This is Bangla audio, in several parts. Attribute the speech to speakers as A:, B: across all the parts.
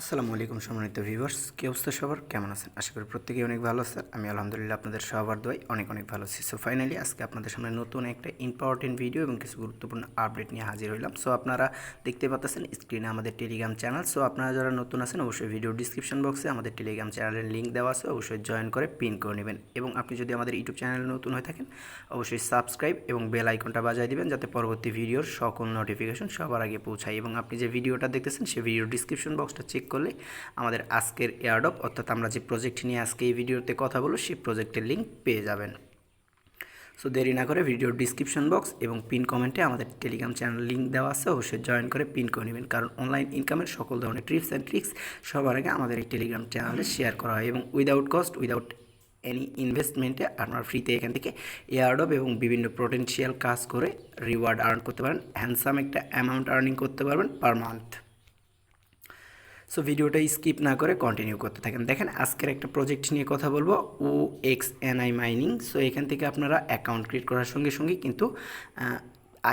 A: আসসালামু আলাইকুম সম্মানিত ভিউয়ার্স কি অবস্থা সবার? কেমন আছেন? আশা করি প্রত্যেকেই অনেক ভালো আছেন। আমি আলহামদুলিল্লাহ আপনাদের সবার দোয়াই অনেক অনেক ভালো আছি। সো ফাইনালি আজকে আপনাদের সামনে নতুন একটা ইম্পর্টেন্ট ভিডিও এবং কিছু গুরুত্বপূর্ণ আপডেট নিয়ে হাজির হইলাম। সো আপনারা দেখতে পাচ্ছেন স্ক্রিনে আমাদের টেলিগ্রাম চ্যানেল সো আপনারা যারা নতুন আছেন, অবশ্যই ভিডিও ডিসক্রিপশন বক্সে আমাদের টেলিগ্রাম চ্যানেলের লিঙ্ক দেওয়া আছে। অবশ্যই জয়েন করে পিন করে নেবেন। এবং আপনি যদি আমাদের ইউটিউব চ্যানেলে নতুন হয়ে থাকেন, অবশ্যই সাবস্ক্রাইব এবং বেল আইকনটা বাজায় দিবেন যাতে পরবর্তী ভিডিওর সকল নোটিফিকেশন সবার আগে পৌঁছায়। এবং আপনি যে ভিডিওটা দেখতেছেন সেই ভিডিও ডিসক্রিপশন বক্সটা চেক করলে আমাদের আজকের এয়ারডপ অর্থাৎ আমরা যে প্রজেক্ট নিয়ে আজকে এই ভিডিওতে কথা বলব, সেই প্রজেক্টের লিঙ্ক পেয়ে যাবেন। সো দেরি না করে ভিডিওর ডিসক্রিপশন বক্স এবং পিন কমেন্টে আমাদের টেলিগ্রাম চ্যানেল লিঙ্ক দেওয়া আছে, অবশ্যই জয়েন করে পিন করে নেবেন। কারণ অনলাইন ইনকামের সকল ধরনের ট্রিপস অ্যান্ড ট্রিক্স সবার আগে আমাদের এই টেলিগ্রাম চ্যানেলে শেয়ার করা হয় এবং উইদাউট কস্ট উইদাউট এনি ইনভেস্টমেন্টে আপনার ফ্রিতে এখান থেকে এয়ারডপ এবং বিভিন্ন পোটেন্সিয়াল কাজ করে রিওয়ার্ড আর্ন করতে পারেন। হ্যান্ডসাম একটা অ্যামাউন্ট আর্নিং করতে পারবেন পার মান্থ সো ভিডিওটা স্কিপ না করে কন্টিনিউ করতে থাকেন। দেখেন, আজকের একটা প্রজেক্ট নিয়ে কথা বলব O X NI mining so এখান থেকে আপনারা অ্যাকাউন্ট ক্রিয়েট করার সঙ্গে সঙ্গে কিন্তু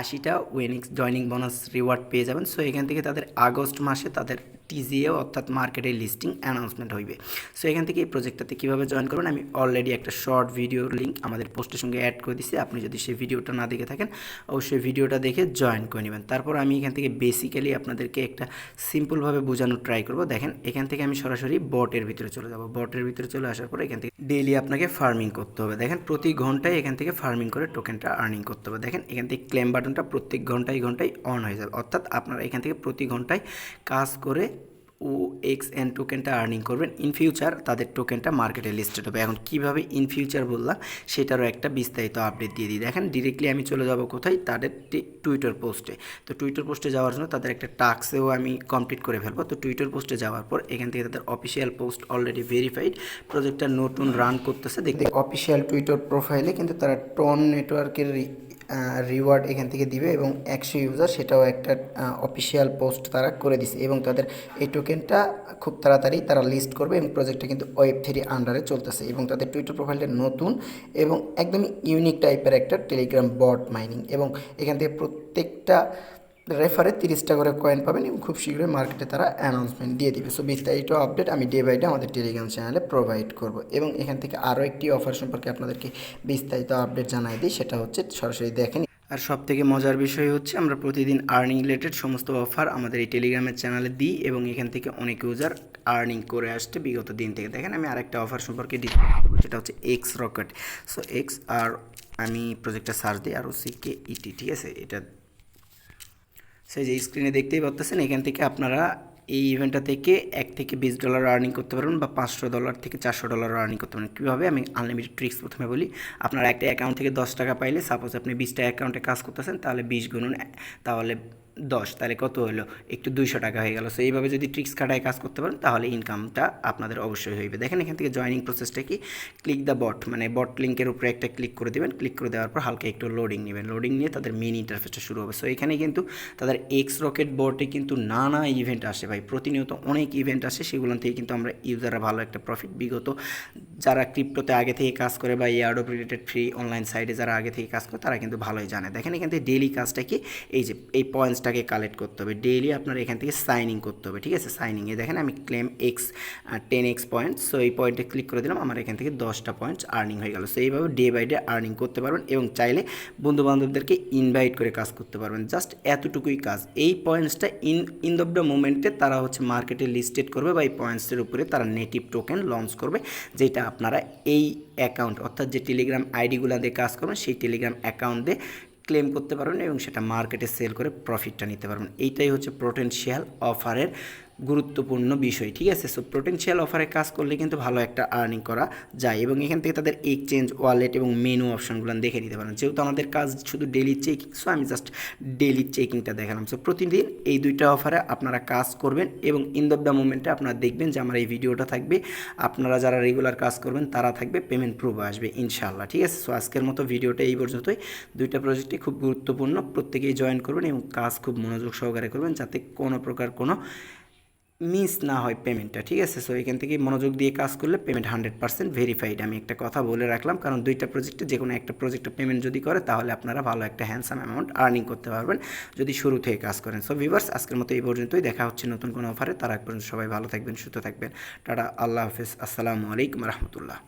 A: আশিটা ওয়েনিক্স জয়নিং বোনাস রিওয়ার্ড পেয়ে যাবেন। সো এখান থেকে তাদের আগস্ট মাসে তাদের টিজিএ অর্থাৎ মার্কেটে লিস্টিং অ্যানাউন্সমেন্ট হইবে। সো এখান থেকে এই প্রজেক্টটাতে কীভাবে জয়েন করবেন, আমি অলরেডি একটা শর্ট ভিডিওর লিঙ্ক আমাদের পোস্টের সঙ্গে অ্যাড করে দিচ্ছি আপনি যদি সেই ভিডিওটা না দেখে থাকেন, অবশ্যই ভিডিওটা দেখে জয়েন করে নেবেন। তারপর আমি এখান থেকে বেসিক্যালি আপনাদেরকে একটা সিম্পলভাবে বোঝানোর ট্রাই করব। দেখেন, এখান থেকে আমি সরাসরি বটের ভিতরে চলে যাব। বটের ভিতরে চলে আসার পরে এখান থেকে ডেইলি আপনাকে ফার্মিং করতে হবে। দেখেন, প্রতি ঘন্টায় এখান থেকে ফার্মিং করে টোকেনটা আর্নিং করতে হবে। দেখেন, এখান থেকে ক্লেম বাটনটা প্রত্যেক ঘন্টায় ঘন্টায় অন হয়ে যাবে। অর্থাৎ আপনারা এখান থেকে প্রতি ঘন্টায় কাজ করে ও এক্স এন টোকেনটা আর্নিং করবেন। ইন ফিউচার তাদের টোকেনটা মার্কেটে লিস্টেড হবে। এখন কীভাবে ইন ফিউচার বললাম, সেটারও একটা বিস্তারিত আপডেট দিয়ে দিই। দেখেন ডিরেক্টলি আমি চলে যাব কোথায়? তাদের টুইটার পোস্টে তো টুইটার পোস্টে যাওয়ার জন্য তাদের একটা টাস্কেও আমি কমপ্লিট করে ফেলব। তো টুইটার পোস্টে যাওয়ার পর এখান থেকে তাদের অফিসিয়াল পোস্ট অলরেডি ভেরিফাইড প্রজেক্টটা নতুন রান করতেছে। দেখতে অফিসিয়াল টুইটার প্রোফাইলে কিন্তু তারা টন নেটওয়ার্কের রিওয়ার্ড এখান থেকে দিবে এবং একশো ইউজার সেটাও একটা অফিসিয়াল পোস্ট তারা করে দিছে এবং তাদের এই টোকেনটা খুব তাড়াতাড়ি তারা লিস্ট করবে এবং প্রজেক্টটা কিন্তু ওয়েব থ্রি আন্ডারে চলতেছে এবং তাদের টুইটার প্রোফাইলটা নতুন এবং একদমই ইউনিক টাইপের একটা টেলিগ্রাম বট মাইনিং এবং এখান থেকে প্রত্যেকটা রেফারে তিরিশটা করে কয়েন পাবেন এবং খুব শীঘ্রই মার্কেটে তারা অ্যানাউন্সমেন্ট দিয়ে দিবে। সো বিস্তারিত আপডেট আমি ডে বাই ডে আমাদের টেলিগ্রাম চ্যানেলে প্রোভাইড করব। এবং এখান থেকে আরও একটি অফার সম্পর্কে আপনাদেরকে বিস্তারিত আপডেট জানাই দিই, সেটা হচ্ছে সরাসরি দেখেন আর সব থেকে মজার বিষয় হচ্ছে আমরা প্রতিদিন আর্নিং রিলেটেড সমস্ত অফার আমাদের এই টেলিগ্রামের চ্যানেলে দিই এবং এখান থেকে অনেক ইউজার আর্নিং করে আসছে বিগত দিন থেকে। দেখেন, আমি আরেকটা অফার সম্পর্কে ডিসকাস করব, সেটা হচ্ছে এক্স রকেট সো এক্স আর আমি প্রজেক্টটা সার্চ দিই আর ও সি কে ইটি ঠিক আছে? এটা সেই যে স্ক্রিনে দেখতেই পাচ্ছেন এখান থেকে আপনারা এই ইভেন্টটা থেকে এক থেকে বিশ ডলার আর্নিং করতে পারবেন বা পাঁচশো ডলার থেকে চারশো ডলার আর্নিং করতে পারবেন। কীভাবে? আমি আনলিমিটেড ট্রিক্স প্রথমে বলি। আপনার একটা অ্যাকাউন্ট থেকে দশ টাকা পাইলে সাপোজ আপনি বিশটা অ্যাকাউন্টে কাজ করতেছেন, তাহলে বিশ গুণুন, তাহলে দশ তাহলে কত হলো? একটু দুইশো টাকা হয়ে গেল। সো এইভাবে যদি ট্রিক্স খাটায় কাজ করতে পারেন, তাহলে ইনকামটা আপনাদের অবশ্যই হইবে। দেখেন এখান থেকে জয়নিং প্রসেসটা কি? ক্লিক দ্য বট মানে বট লিঙ্কের উপরে একটা ক্লিক করে দেবেন। ক্লিক করে দেওয়ার পর হালকা একটু লোডিং নেবেন। লোডিং নিয়ে তাদের মেন ইন্টারফেসটা শুরু হবে। সো এখানে কিন্তু তাদের এক্স রকেট বটে কিন্তু নানা ইভেন্ট আসে ভাই। প্রতিনিয়ত অনেক ইভেন্ট আসে। সেগুলো থেকে কিন্তু আমরা ইউজাররা ভালো একটা প্রফিট বিগত যারা ক্রিপ্টোতে আগে থেকে কাজ করে বা ইয়ার্ডপ রিলেটেড ফ্রি অনলাইন সাইটে যারা আগে থেকে কাজ করে, তারা কিন্তু ভালোই জানে। দেখেন এখান থেকে ডেইলি কাজটা কি? এই যে, এই পয়েন্টসটাকে কালেক্ট করতে হবে। ডেইলি আপনার এখান থেকে সাইনিং করতে হবে, ঠিক আছে? সাইনিংয়ে দেখেন আমি claim X ten X point so এই পয়েন্টে ক্লিক করে দিলাম, আমার এখান থেকে দশটা পয়েন্টস আর্নিং হয়ে গেল। সো এইভাবে ডে বাই ডে আর্নিং করতে পারবেন এবং চাইলে বন্ধু বান্ধবদেরকে ইনভাইট করে কাজ করতে পারবেন। জাস্ট এতটুকুই কাজ। এই পয়েন্টসটা ইন ইন দ্য দ্য মোমেন্টে তারা হচ্ছে মার্কেটে লিস্টেড করবে বা এই পয়েন্টসের উপরে তারা নেটিভ টোকেন লঞ্চ করবে, যেটা আপনারা এই অ্যাকাউন্ট অর্থাৎ যে টেলিগ্রাম আইডিগুলো দিয়ে কাজ করবেন, সেই টেলিগ্রাম অ্যাকাউন্ট দিয়ে ক্লেম করতে পারবেন এবং সেটা মার্কেটে সেল করে প্রফিটটা নিতে পারবেন। এইটাই হচ্ছে পোটেনশিয়াল অফারের গুরুত্বপূর্ণ বিষয়, ঠিক আছে? সো পোটেনশিয়াল অফারে কাজ করলে কিন্তু ভালো একটা আর্নিং করা যায় এবং এখান থেকে তাদের এক্সচেঞ্জ ওয়ালেট এবং মেনু অপশনগুলো দেখে নিতে পারেন। যেহেতু আমাদের কাজ শুধু ডেলি চেকিং সো আমি জাস্ট ডেলি চেকিংটা দেখালাম। সো প্রতিদিন এই দুইটা অফারে আপনারা কাজ করবেন এবং ইন দ্য মোমেন্টে আপনারা দেখবেন যে আমার এই ভিডিওটা থাকবে। আপনারা যারা রেগুলার কাজ করবেন, তারা থাকবে পেমেন্ট প্রুফ আসবে, ইনশাআল্লাহ, ঠিক আছে? সো আজকের মতো ভিডিওটা এই পর্যন্তই। দুইটা প্রজেক্টই খুব গুরুত্বপূর্ণ। প্রত্যেকেই জয়েন করবেন এবং কাজ খুব মনোযোগ সহকারে করবেন যাতে কোনো প্রকার কোনো মিস না হয় পেমেন্টটা ঠিক আছে? সো এখান থেকে মনোযোগ দিয়ে কাজ করলে পেমেন্ট হান্ড্রেড পার্সেন্ট ভেরিফাইড আমি একটা কথা বলে রাখলাম। কারণ দুইটা প্রজেক্টে যে কোনো একটা প্রজেক্টে পেমেন্ট যদি করে, তাহলে আপনারা ভালো একটা হ্যান্ডসাম অ্যামাউন্ট আর্নিং করতে পারবেন যদি শুরু থেকে কাজ করেন। সো ভিভার্স আজকের মতো এই পর্যন্তই। দেখা হচ্ছে নতুন কোনো অফারে তারা এক পর্যন্ত সবাই ভালো থাকবেন, সুস্থ থাকবেন। টাটা, আল্লাহ হাফিজ। আসসালামু আলাইকুম রহমতুল্লাহ।